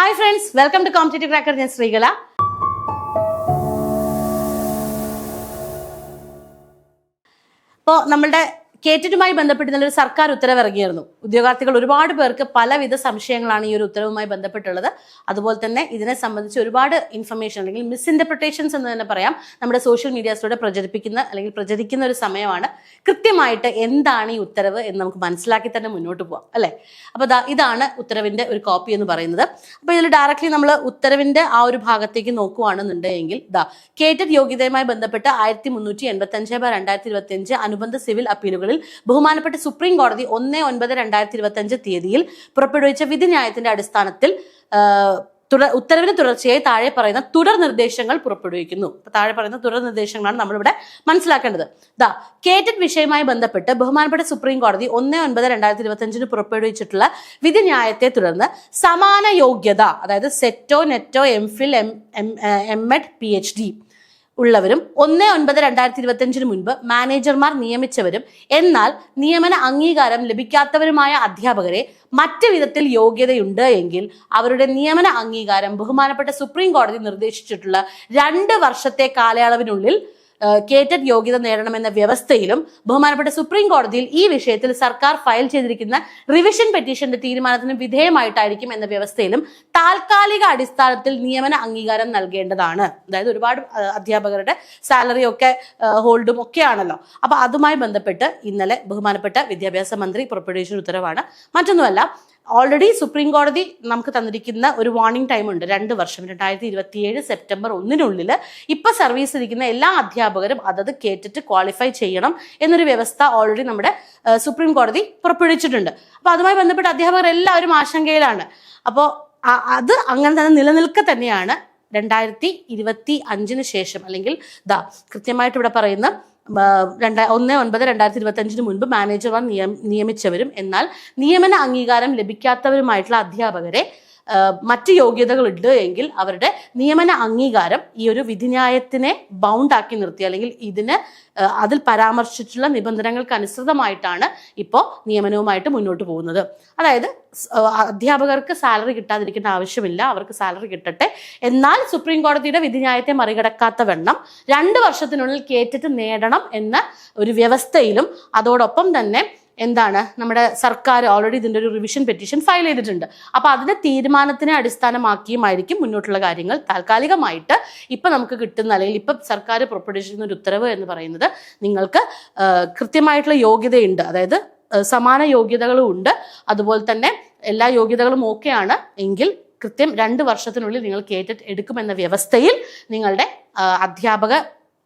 Hi friends welcome to competitive cracker ഞാൻ ശ്രീകല. ഇപ്പോൾ നമ്മുടെ കേറ്ററ്റുമായി ബന്ധപ്പെട്ട് നല്ലൊരു സർക്കാർ ഉത്തരവ് ഇറങ്ങിയിരുന്നു ഉദ്യോഗാർത്ഥികൾ ഒരുപാട് പേർക്ക് പലവിധ സംശയങ്ങളാണ് ഈ ഒരു ഉത്തരവുമായി ബന്ധപ്പെട്ടുള്ളത്. അതുപോലെ തന്നെ ഇതിനെ സംബന്ധിച്ച് ഒരുപാട് ഇൻഫർമേഷൻ അല്ലെങ്കിൽ മിസ്ഇന്റർപ്രിട്ടേഷൻസ് എന്ന് തന്നെ പറയാം. നമ്മുടെ സോഷ്യൽ മീഡിയാസിലൂടെ പ്രചരിപ്പിക്കുന്ന അല്ലെങ്കിൽ പ്രചരിക്കുന്ന ഒരു സമയമാണ്. കൃത്യമായിട്ട് എന്താണ് ഈ ഉത്തരവ് എന്ന് നമുക്ക് മനസ്സിലാക്കി തന്നെ മുന്നോട്ട് പോവാം അല്ലേ? അപ്പോൾ ഇതാണ് ഉത്തരവിന്റെ ഒരു കോപ്പി എന്ന് പറയുന്നത്. അപ്പോൾ ഇതിൽ ഡയറക്റ്റ്ലി നമ്മൾ ഉത്തരവിന്റെ ആ ഒരു ഭാഗത്തേക്ക് നോക്കുകയാണെന്നുണ്ടെങ്കിൽ ദാ കേറ്റഡ് യോഗ്യതയുമായി ബന്ധപ്പെട്ട് ആയിരത്തി മുന്നൂറ്റി എൺപത്തി അഞ്ച് രണ്ടായിരത്തി ഇരുപത്തി അഞ്ച് അനുബന്ധ സിവിൽ അപ്പീലുകളിൽ ബഹുമാനപ്പെട്ട സുപ്രീം കോടതി ഒന്ന് ഒൻപത് രണ്ടായിരത്തി ഇരുപത്തി അഞ്ച് തീയതിയിൽ പുറപ്പെടുവിച്ച വിധിന്യായത്തിന്റെ അടിസ്ഥാനത്തിൽ ആ, തുടർ ഉത്തരവിന് തുടർച്ചയായി താഴെ പറയുന്ന തുടർ നിർദ്ദേശങ്ങൾ പുറപ്പെടുവിക്കുന്നു. താഴെ പറയുന്ന തുടർ നിർദ്ദേശങ്ങളാണ് നമ്മളിവിടെ മനസ്സിലാക്കേണ്ടത്. ദാ കേറ്റഡ് വിഷയവുമായി ബന്ധപ്പെട്ട് ബഹുമാനപ്പെട്ട സുപ്രീം കോടതി ഒന്ന് ഒൻപത് രണ്ടായിരത്തി ഇരുപത്തി അഞ്ചിന് പുറപ്പെടുവിച്ചിട്ടുള്ള വിധിന്യായത്തെ തുടർന്ന് സമാന യോഗ്യത അതായത് സെറ്റോ നെറ്റോ M Phil M M Ed P H D ഉള്ളവരും ഒന്ന് ഒൻപത് രണ്ടായിരത്തി ഇരുപത്തി അഞ്ചിന് മുൻപ് മാനേജർമാർ നിയമിച്ചവരും എന്നാൽ നിയമന അംഗീകാരം ലഭിക്കാത്തവരുമായ അധ്യാപകരെ മറ്റു വിധത്തിൽ യോഗ്യതയുണ്ട് എങ്കിൽ അവരുടെ നിയമന അംഗീകാരം ബഹുമാനപ്പെട്ട സുപ്രീം കോടതി നിർദ്ദേശിച്ചിട്ടുള്ള രണ്ട് വർഷത്തെ കാലയളവിനുള്ളിൽ കേറ്റഡ് യോഗ്യത നേടണമെന്ന വ്യവസ്ഥയിലും ബഹുമാനപ്പെട്ട സുപ്രീം കോടതിയിൽ ഈ വിഷയത്തിൽ സർക്കാർ ഫയൽ ചെയ്തിരിക്കുന്ന റിവിഷൻ പെറ്റീഷന്റെ തീരുമാനത്തിന് വിധേയമായിട്ടായിരിക്കും എന്ന വ്യവസ്ഥയിലും താൽക്കാലിക അടിസ്ഥാനത്തിൽ നിയമന അംഗീകാരം നൽകേണ്ടതാണ്. അതായത് ഒരുപാട് അധ്യാപകരുടെ സാലറി ഒക്കെ ഹോൾഡും ഒക്കെ ആണല്ലോ അപ്പൊ അതുമായി ബന്ധപ്പെട്ട് ഇന്നലെ ബഹുമാനപ്പെട്ട വിദ്യാഭ്യാസ മന്ത്രി പുറപ്പെടുവിച്ച ഉത്തരവാണ്. മറ്റൊന്നുമല്ല ഓൾറെഡി സുപ്രീം കോടതി നമുക്ക് തന്നിരിക്കുന്ന ഒരു വാർണിംഗ് ടൈം ഉണ്ട്. രണ്ട് വർഷം. രണ്ടായിരത്തി ഇരുപത്തിയേഴ് സെപ്റ്റംബർ ഒന്നിനുള്ളിൽ ഇപ്പൊ സർവീസ് ഇരിക്കുന്ന എല്ലാ അധ്യാപകരും അതത് കേട്ടിട്ട് ക്വാളിഫൈ ചെയ്യണം എന്നൊരു വ്യവസ്ഥ ഓൾറെഡി നമ്മുടെ സുപ്രീം കോടതി പുറപ്പെടുവിച്ചിട്ടുണ്ട്. അപ്പോൾ അതുമായി ബന്ധപ്പെട്ട് അധ്യാപകർ എല്ലാവരും ആശങ്കയിലാണ്. അപ്പോൾ അത് അങ്ങനെ തന്നെ നിലനിൽക്കെ തന്നെയാണ് രണ്ടായിരത്തി ഇരുപത്തി അഞ്ചിന് ശേഷം അല്ലെങ്കിൽ ദാ കൃത്യമായിട്ട് ഇവിടെ പറയുന്ന രണ്ടാ ഒന്ന് ഒൻപത് രണ്ടായിരത്തി ഇരുപത്തി അഞ്ചിന് മുൻപ് മാനേജർമാർ നിയം നിയമിച്ചവരും എന്നാൽ നിയമന അംഗീകാരം ലഭിക്കാത്തവരുമായിട്ടുള്ള അധ്യാപകരെ മറ്റ് യോഗ്യതകളുണ്ട് എങ്കിൽ അവരുടെ നിയമന അംഗീകാരം ഈ ഒരു വിധിന്യായത്തിനെ ബൗണ്ടാക്കി നിർത്തി അല്ലെങ്കിൽ ഇതിന് അതിൽ പരാമർശിച്ചിട്ടുള്ള നിബന്ധനകൾക്ക് അനുസൃതമായിട്ടാണ് ഇപ്പോൾ നിയമനവുമായിട്ട് മുന്നോട്ട് പോകുന്നത്. അതായത് അധ്യാപകർക്ക് സാലറി കിട്ടാതിരിക്കേണ്ട ആവശ്യമില്ല അവർക്ക് സാലറി കിട്ടട്ടെ. എന്നാൽ സുപ്രീം കോടതിയുടെ വിധിന്യായത്തെ മറികടക്കാത്ത വണ്ണം രണ്ട് വർഷത്തിനുള്ളിൽ കേറ്റിട്ട് നേടണം എന്ന ഒരു വ്യവസ്ഥയിലും അതോടൊപ്പം തന്നെ എന്താണ്? നമ്മുടെ സർക്കാർ ഓൾറെഡി ഇതിന്റെ ഒരു റിവിഷൻ പെറ്റീഷൻ ഫയൽ ചെയ്തിട്ടുണ്ട്. അപ്പോൾ അതിന്റെ തീരുമാനത്തിനെ അടിസ്ഥാനമാക്കിയുമായിരിക്കും മുന്നോട്ടുള്ള കാര്യങ്ങൾ താൽക്കാലികമായിട്ട് ഇപ്പം നമുക്ക് കിട്ടുന്ന അല്ലെങ്കിൽ ഇപ്പം സർക്കാർ പുറപ്പെടുവിച്ചിരുന്ന ഒരു ഉത്തരവ് എന്ന് പറയുന്നത് നിങ്ങൾക്ക് കൃത്യമായിട്ടുള്ള യോഗ്യതയുണ്ട്. അതായത് സമാന യോഗ്യതകളും ഉണ്ട്. അതുപോലെ തന്നെ എല്ലാ യോഗ്യതകളും ഓക്കെയാണ് എങ്കിൽ കൃത്യം രണ്ട് വർഷത്തിനുള്ളിൽ നിങ്ങൾ കേറ്റ എടുക്കുമെന്ന വ്യവസ്ഥയിൽ നിങ്ങളുടെ അധ്യാപക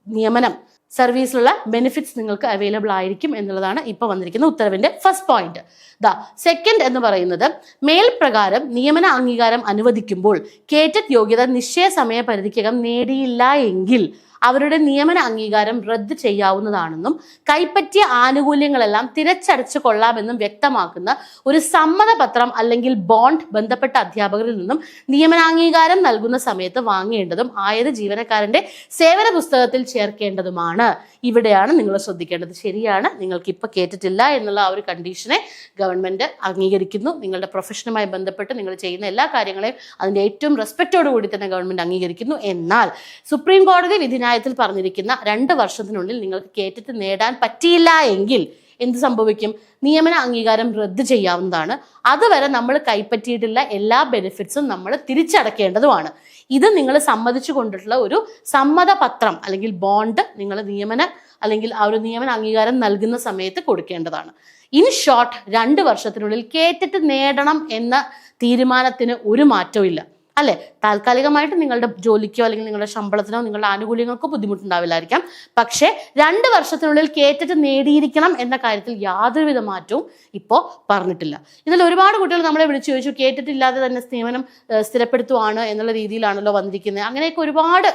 നിയമനം സർവീസിലുള്ള ബെനിഫിറ്റ്സ് നിങ്ങൾക്ക് അവൈലബിൾ ആയിരിക്കും എന്നുള്ളതാണ് ഇപ്പോൾ വന്നിരിക്കുന്ന ഉത്തരവിന്റെ ഫസ്റ്റ് പോയിന്റ് ദ സെക്കൻഡ് എന്ന് പറയുന്നത് മേൽ പ്രകാരം നിയമന അംഗീകാരം അനുവദിക്കുമ്പോൾ കേറ്റഡ് യോഗ്യത നിശ്ചയ സമയ പരിധിക്കകം നേടിയില്ല എങ്കിൽ അവരുടെ നിയമന അംഗീകാരം റദ്ദ് ചെയ്യാവുന്നതാണെന്നും കൈപ്പറ്റിയ ആനുകൂല്യങ്ങളെല്ലാം തിരച്ചടച്ചു കൊള്ളാമെന്നും വ്യക്തമാക്കുന്ന ഒരു സമ്മതപത്രം അല്ലെങ്കിൽ ബോണ്ട് ബന്ധപ്പെട്ട അധ്യാപകരിൽ നിന്നും നിയമനാംഗീകാരം നൽകുന്ന സമയത്ത് വാങ്ങേണ്ടതും ആയത് ജീവനക്കാരന്റെ സേവന പുസ്തകത്തിൽ ചേർക്കേണ്ടതുമാണ്. ഇവിടെയാണ് നിങ്ങൾ ശ്രദ്ധിക്കേണ്ടത്. ശരിയാണ്. നിങ്ങൾക്ക് ഇപ്പൊ കേട്ടിട്ടില്ല എന്നുള്ള ആ ഒരു കണ്ടീഷനെ ഗവൺമെന്റ് അംഗീകരിക്കുന്നു. നിങ്ങളുടെ പ്രൊഫഷനുമായി ബന്ധപ്പെട്ട് നിങ്ങൾ ചെയ്യുന്ന എല്ലാ കാര്യങ്ങളെയും അതിന്റെ ഏറ്റവും റെസ്പെക്റ്റോടു കൂടി തന്നെ ഗവൺമെന്റ് അംഗീകരിക്കുന്നു. എന്നാൽ സുപ്രീം കോടതി വിധിന്യായത്തിൽ പറഞ്ഞിരിക്കുന്ന രണ്ട് വർഷത്തിനുള്ളിൽ നിങ്ങൾക്ക് കേട്ടിട്ട് നേടാൻ പറ്റിയില്ല എങ്കിൽ എന്ത് സംഭവിക്കും? നിയമന അംഗീകാരം റദ്ദ് ചെയ്യാവുന്നതാണ്. അതുവരെ നമ്മൾ കൈപ്പറ്റിയിട്ടുള്ള എല്ലാ ബെനിഫിറ്റ്സും നമ്മൾ തിരിച്ചടക്കേണ്ടതുമാണ്. ഇത് നിങ്ങൾ സമ്മതിച്ചു കൊണ്ടിട്ടുള്ള ഒരു സമ്മതപത്രം അല്ലെങ്കിൽ ബോണ്ട് നിങ്ങൾ നിയമന അല്ലെങ്കിൽ ആ ഒരു നിയമന അംഗീകാരം നൽകുന്ന സമയത്ത് കൊടുക്കേണ്ടതാണ്. ഇൻ ഷോർട്ട് രണ്ട് വർഷത്തിനുള്ളിൽ കേറ്റിട്ട് നേടണം എന്ന തീരുമാനത്തിന് ഒരു മാറ്റവും അല്ലെ? താൽക്കാലികമായിട്ട് നിങ്ങളുടെ ജോലിക്കോ അല്ലെങ്കിൽ നിങ്ങളുടെ ശമ്പളത്തിനോ നിങ്ങളുടെ ആനുകൂല്യങ്ങൾക്കോ ബുദ്ധിമുട്ടുണ്ടാവില്ലായിരിക്കാം. പക്ഷേ രണ്ട് വർഷത്തിനുള്ളിൽ കേറ്ററ്റ് നേടിയിരിക്കണം എന്ന കാര്യത്തിൽ യാതൊരുവിധ മാറ്റവും ഇപ്പോൾ പറഞ്ഞിട്ടില്ല. ഇതിൽ ഒരുപാട് കുട്ടികൾ നമ്മളെ വിളിച്ചു ചോദിച്ചു കേറ്ററ്റ് ഇല്ലാതെ തന്നെ നിയമനം സ്ഥിരപ്പെടുത്തുവാണ് എന്നുള്ള രീതിയിലാണല്ലോ വന്നിരിക്കുന്നത് അങ്ങനെയൊക്കെ ഒരുപാട്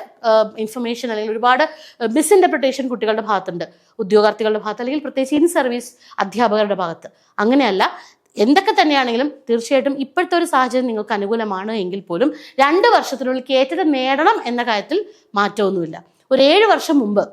ഇൻഫർമേഷൻ അല്ലെങ്കിൽ ഒരുപാട് മിസ്ഇന്റർപ്രിട്ടേഷൻ കുട്ടികളുടെ ഭാഗത്തുണ്ട്. ഉദ്യോഗാർത്ഥികളുടെ ഭാഗത്ത് അല്ലെങ്കിൽ പ്രത്യേകിച്ച് ഇൻ സർവീസ് അധ്യാപകരുടെ ഭാഗത്ത്. അങ്ങനെയല്ല എന്തൊക്കെ തന്നെയാണെങ്കിലും തീർച്ചയായിട്ടും ഇപ്പോഴത്തെ ഒരു സാഹചര്യം നിങ്ങൾക്ക് അനുകൂലമാണ് എങ്കിൽ പോലും രണ്ട് വർഷത്തിനുള്ളിൽ കേറ്റത് നേടണം എന്ന കാര്യത്തിൽ മാറ്റമൊന്നുമില്ല. ഒരു ഏഴ് വർഷം മുമ്പ്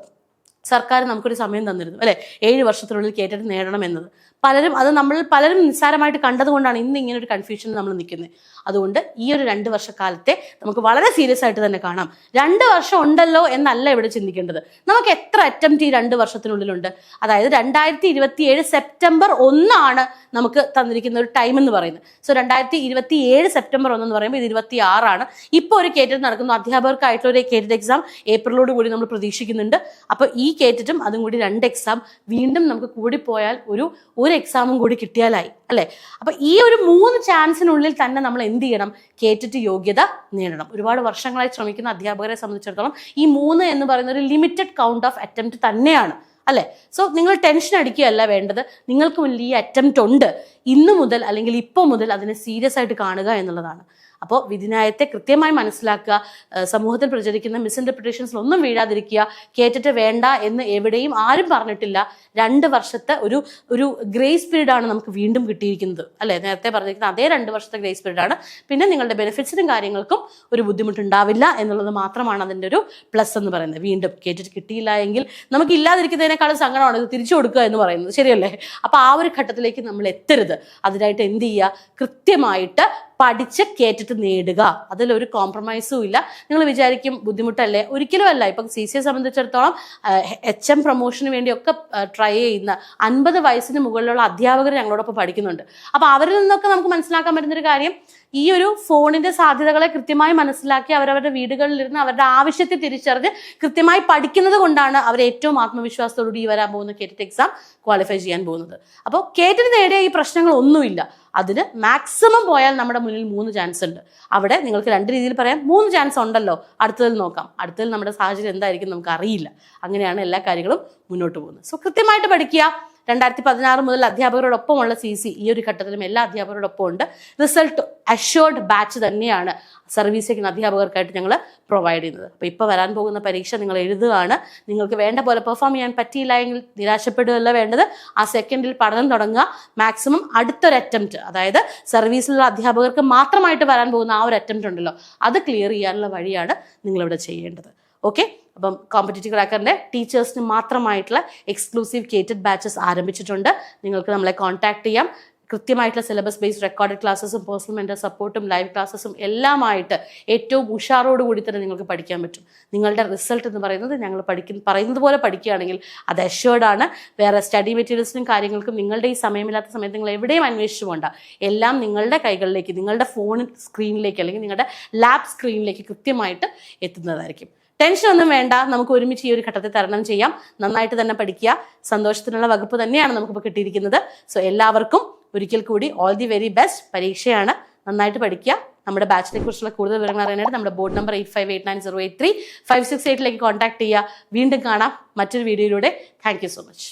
സർക്കാർ നമുക്കൊരു സമയം തന്നിരുന്നു. അല്ലെ? ഏഴ് വർഷത്തിനുള്ളിൽ കേട്ടിട്ട് നേടണം എന്നത്. പലരും അത് നമ്മൾ പലരും നിസ്സാരമായിട്ട് കണ്ടതുകൊണ്ടാണ് ഇന്ന് ഇങ്ങനെ ഒരു കൺഫ്യൂഷൻ നമ്മൾ നിൽക്കുന്നത്. അതുകൊണ്ട് ഈ ഒരു രണ്ട് വർഷക്കാലത്തെ നമുക്ക് വളരെ സീരിയസ് ആയിട്ട് തന്നെ കാണാം. രണ്ട് വർഷം ഉണ്ടല്ലോ എന്നല്ല ഇവിടെ ചിന്തിക്കേണ്ടത്. നമുക്ക് എത്ര അറ്റംപ്റ്റ് ഈ രണ്ട് വർഷത്തിനുള്ളിലുണ്ട്? അതായത് രണ്ടായിരത്തി ഇരുപത്തി ഏഴ് സെപ്റ്റംബർ ഒന്നാണ് നമുക്ക് തന്നിരിക്കുന്ന ഒരു ടൈം എന്ന് പറയുന്നത്. സോ രണ്ടായിരത്തി ഇരുപത്തി ഏഴ് സെപ്റ്റംബർ ഒന്ന് എന്ന് പറയുമ്പോൾ ഇത് ഇരുപത്തി ആറാണ് ഇപ്പോൾ ഒരു കേറ്ററ്റ് നടക്കുന്നു. അധ്യാപകർക്കായിട്ടുള്ള ഒരു കേറ്ററ്റ് എക്സാം ഏപ്രിലോട് കൂടി നമ്മൾ പ്രതീക്ഷിക്കുന്നുണ്ട്. അപ്പോൾ ഈ കേറ്ററ്റും അതും കൂടി രണ്ട് എക്സാം വീണ്ടും നമുക്ക് കൂടിപ്പോയാൽ ഒരു ഒരു എക്സാമും കൂടി കിട്ടിയാലായി അല്ലേ? അപ്പൊ ഈ ഒരു മൂന്ന് ചാൻസിനുള്ളിൽ തന്നെ നമ്മൾ എന്ത് ചെയ്യണം? കേറ്റിട്ട് യോഗ്യത നേടണം. ഒരുപാട് വർഷങ്ങളായി ശ്രമിക്കുന്ന അധ്യാപകരെ സംബന്ധിച്ചിടത്തോളം ഈ മൂന്ന് എന്ന് പറയുന്ന ഒരു ലിമിറ്റഡ് കൗണ്ട് ഓഫ് അറ്റംപ്റ്റ് തന്നെയാണ് അല്ലേ? സോ നിങ്ങൾ ടെൻഷൻ അടിക്കുകയല്ല വേണ്ടത്. നിങ്ങൾക്ക് മുന്നിൽ ഈ അറ്റംപ്റ്റ് ഉണ്ട്. ഇന്നു മുതൽ അല്ലെങ്കിൽ ഇപ്പോൾ മുതൽ അതിനെ സീരിയസ് ആയിട്ട് കാണുക എന്നുള്ളതാണ്. അപ്പോൾ വിധിന്യായത്തെ കൃത്യമായി മനസ്സിലാക്കുക സമൂഹത്തിൽ പ്രചരിക്കുന്ന മിസ്ഇന്റർപ്രിട്ടേഷൻസ് ഒന്നും വീഴാതിരിക്കുക കേട്ടിട്ട് വേണ്ട എന്ന് എവിടെയും ആരും പറഞ്ഞിട്ടില്ല. രണ്ട് വർഷത്തെ ഒരു ഒരു ഗ്രേസ് ആണ് നമുക്ക് വീണ്ടും കിട്ടിയിരിക്കുന്നത്. അല്ലേ? നേരത്തെ പറഞ്ഞിരിക്കുന്ന അതേ രണ്ട് വർഷത്തെ ഗ്രേസ് പീരീഡ് ആണ്. പിന്നെ നിങ്ങളുടെ ബെനിഫിറ്റ്സിനും കാര്യങ്ങൾക്കും ഒരു ബുദ്ധിമുട്ടുണ്ടാവില്ല എന്നുള്ളത് മാത്രമാണ് അതിന്റെ ഒരു പ്ലസ് എന്ന് പറയുന്നത്. വീണ്ടും കേട്ടിട്ട് കിട്ടിയില്ല എങ്കിൽ നമുക്ക് ഇല്ലാതിരിക്കുന്നതിനേക്കാളും സങ്കടമാണ് ഇത് തിരിച്ചു കൊടുക്കുക എന്ന് പറയുന്നത്. ശരിയല്ലേ? അപ്പോൾ ആ ഒരു ഘട്ടത്തിലേക്ക് നമ്മൾ എത്തരുത്. അതിനായിട്ട് എന്ത് ചെയ്യുക? കൃത്യമായിട്ട് പഠിച്ച് കേട്ടിട്ട് നേടുക. അതിലൊരു കോംപ്രമൈസും ഇല്ല. നിങ്ങൾ വിചാരിക്കും ബുദ്ധിമുട്ടല്ലേ? ഒരിക്കലും അല്ല. ഇപ്പം സി സിയെ സംബന്ധിച്ചിടത്തോളം എച്ച് എം പ്രൊമോഷന് വേണ്ടിയൊക്കെ ട്രൈ ചെയ്യുന്ന അൻപത് വയസ്സിന് മുകളിലുള്ള അധ്യാപകർ ഞങ്ങളോടൊപ്പം പഠിക്കുന്നുണ്ട്. അപ്പോൾ അവരിൽ നിന്നൊക്കെ നമുക്ക് മനസ്സിലാക്കാൻ പറ്റുന്നൊരു കാര്യം ഈ ഒരു ഫോണിന്റെ സാധ്യതകളെ കൃത്യമായി മനസ്സിലാക്കി അവരവരുടെ വീടുകളിലിരുന്ന് അവരുടെ ആവശ്യത്തെ തിരിച്ചറിഞ്ഞ് കൃത്യമായി പഠിക്കുന്നത് കൊണ്ടാണ് അവർ ഏറ്റവും ആത്മവിശ്വാസത്തോടുകൂടി വരാൻ പോകുന്ന കേറ്ററ്റ് എക്സാം ക്വാളിഫൈ ചെയ്യാൻ പോകുന്നത്. അപ്പോൾ കേറ്റിന് നേടിയ ഈ പ്രശ്നങ്ങളൊന്നുമില്ല. അതിന് മാക്സിമം പോയാൽ നമ്മുടെ മുന്നിൽ മൂന്ന് ചാൻസ് ഉണ്ട്. അവിടെ നിങ്ങൾക്ക് രണ്ട് രീതിയിൽ പറയാം. മൂന്ന് ചാൻസ് ഉണ്ടല്ലോ. അടുത്തതിൽ നോക്കാം. അടുത്തതിൽ നമ്മുടെ സാഹചര്യം എന്തായിരിക്കും നമുക്ക് അറിയില്ല. അങ്ങനെയാണ് എല്ലാ കാര്യങ്ങളും മുന്നോട്ട് പോകുന്നത്. സോ കൃത്യമായിട്ട് പഠിക്കുക. രണ്ടായിരത്തി പതിനാറ് മുതൽ അധ്യാപകരോടൊപ്പമുള്ള സി സി ഈ ഒരു ഘട്ടത്തിലും എല്ലാ അധ്യാപകരോടൊപ്പം ഉണ്ട് റിസൾട്ട് അഷ്യോർഡ് ബാച്ച് തന്നെയാണ് സർവീസ് ചെയ്യുന്ന അധ്യാപകർക്കായിട്ട് ഞങ്ങൾ പ്രൊവൈഡ് ചെയ്യുന്നത്. അപ്പോൾ ഇപ്പോൾ വരാൻ പോകുന്ന പരീക്ഷ നിങ്ങൾ എഴുതുകയാണ്. നിങ്ങൾക്ക് വേണ്ട പോലെ പെർഫോം ചെയ്യാൻ പറ്റിയില്ല എങ്കിൽ നിരാശപ്പെടുകയല്ല വേണ്ടത്. ആ സെക്കൻഡിൽ പഠനം തുടങ്ങുക. മാക്സിമം അടുത്തൊരു അറ്റംപ്റ്റ് അതായത് സർവീസിലുള്ള അധ്യാപകർക്ക് മാത്രമായിട്ട് വരാൻ പോകുന്ന ആ ഒരു അറ്റംപ്റ്റ് ഉണ്ടല്ലോ അത് ക്ലിയർ ചെയ്യാനുള്ള വഴിയാണ് നിങ്ങളിവിടെ ചെയ്യേണ്ടത്. ഓക്കെ? അപ്പം കോമ്പറ്റേറ്റീവ് ക്രാക്കറിന്റെ ടീച്ചേഴ്സിന് മാത്രമായിട്ടുള്ള എക്സ്ക്ലൂസീവ് കേറ്റഡ് ബാച്ചസ് ആരംഭിച്ചിട്ടുണ്ട്. നിങ്ങൾക്ക് നമ്മളെ കോൺടാക്ട് ചെയ്യാം. കൃത്യമായിട്ടുള്ള സിലബസ് ബേസ്ഡ് റെക്കോർഡഡ് ക്ലാസ്സസും പേഴ്സണൽ മെന്റർ സപ്പോർട്ടും ലൈവ് ക്ലാസ്സസും എല്ലാമായിട്ട് ഏറ്റവും ഉഷാറോട് കൂടി തന്നെ നിങ്ങൾക്ക് പഠിക്കാൻ പറ്റും. നിങ്ങളുടെ റിസൾട്ട് എന്ന് പറയുന്നത് ഞങ്ങൾ പഠിക്കുന്ന പറയുന്നത് പോലെ പഠിക്കുകയാണെങ്കിൽ അത് അഷ്വേർഡ് ആണ്. വേറെ സ്റ്റഡി മെറ്റീരിയൽസിനും കാര്യങ്ങൾക്കും നിങ്ങളുടെ ഈ സമയമില്ലാത്ത സമയത്ത് നിങ്ങൾ എവിടെയും അന്വേഷിച്ചു പോണ്ട. എല്ലാം നിങ്ങളുടെ കൈകളിലേക്ക് നിങ്ങളുടെ ഫോൺ സ്ക്രീനിലേക്ക് അല്ലെങ്കിൽ നിങ്ങളുടെ ലാബ് സ്ക്രീനിലേക്ക് കൃത്യമായിട്ട് എത്തുന്നതായിരിക്കും. ടെൻഷൻ ഒന്നും വേണ്ട. നമുക്ക് ഒരുമിച്ച് ഈ ഒരു ഘട്ടത്തെ തരണം ചെയ്യാം. നന്നായിട്ട് തന്നെ പഠിക്കുക. സന്തോഷത്തിനുള്ള വകുപ്പ് തന്നെയാണ് നമുക്കിപ്പോൾ കിട്ടിയിരിക്കുന്നത്. സോ എല്ലാവർക്കും ഒരിക്കൽ കൂടി ഓൾ ദി വെരി ബെസ്റ്റ് പരീക്ഷയാണ്. നന്നായിട്ട് പഠിക്കുക. നമ്മുടെ ബാച്ചിനെ കുറിച്ചുള്ള കൂടുതൽ വിവരങ്ങൾ അറിയാനായിട്ട് നമ്മുടെ board number eight five eight nine zero eight three five six എയ്റ്റിലേക്ക് contact ചെയ്യുക. വീണ്ടും കാണാം. മറ്റൊരു വീഡിയോയിലൂടെ താങ്ക് യു സോ മച്ച്